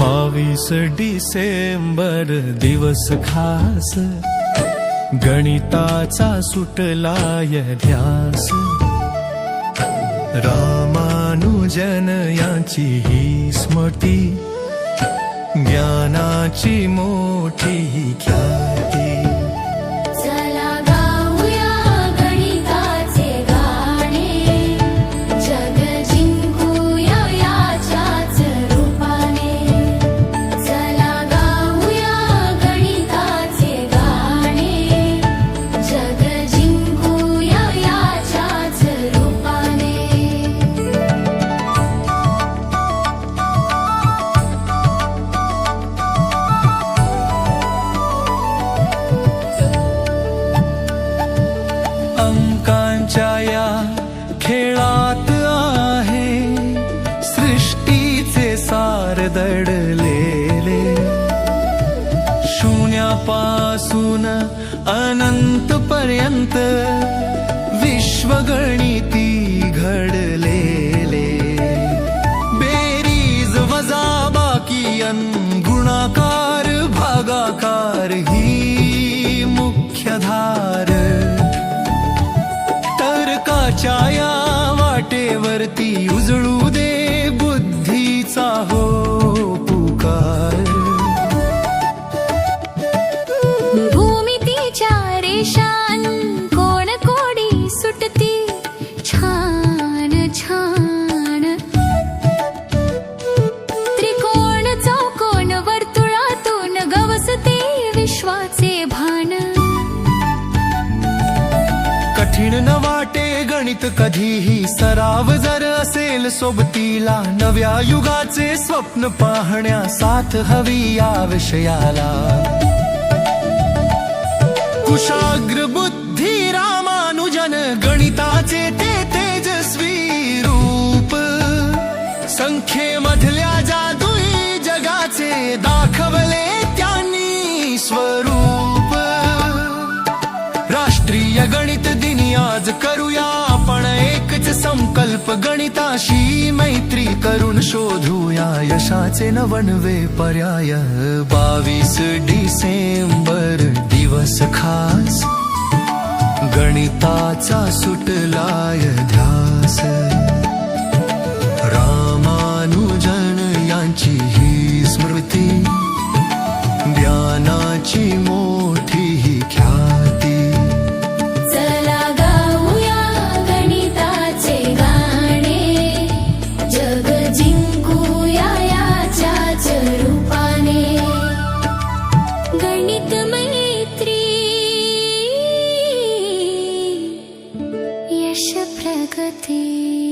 बावीस डिसेंबर दिवस खास. गणिताचा सुटलाय ध्यास रामानुजन यांची ही स्मृती ज्ञानाची मोठी ख्याती. आमच्या या खेळात आहे. सृष्टीचे सार दडलेले. शून्यापासून अनंत पर्यंत विश्वगणिती घडलेले. बेरीज वजा बाकी अन हो पुकार. भूमितीच्या रेषान कोण कोडी सुटती? छान छान. त्रिकोण चौकोन वर्तुळातून गवसते विश्वाचे भान. कठीण गणित कधीही सराव जर असेल सोबतीला नव्या युगाचे स्वप्न पाहण्या साथ हवी या विषयाला. कुशाग्र बुद्धी रामानुजन गणिताचे ते तेजस्वी रूप. संख्येम संकल्प गणिताशी मैत्री करून शोधूया. यशाचे नवनवे पर्याय. बावीस डिसेंबर दिवस खास. गणिताचा सुटलाय ध्यास. रामानुजन यांची ही स्मृती. ज्ञानाची मोठी The ketika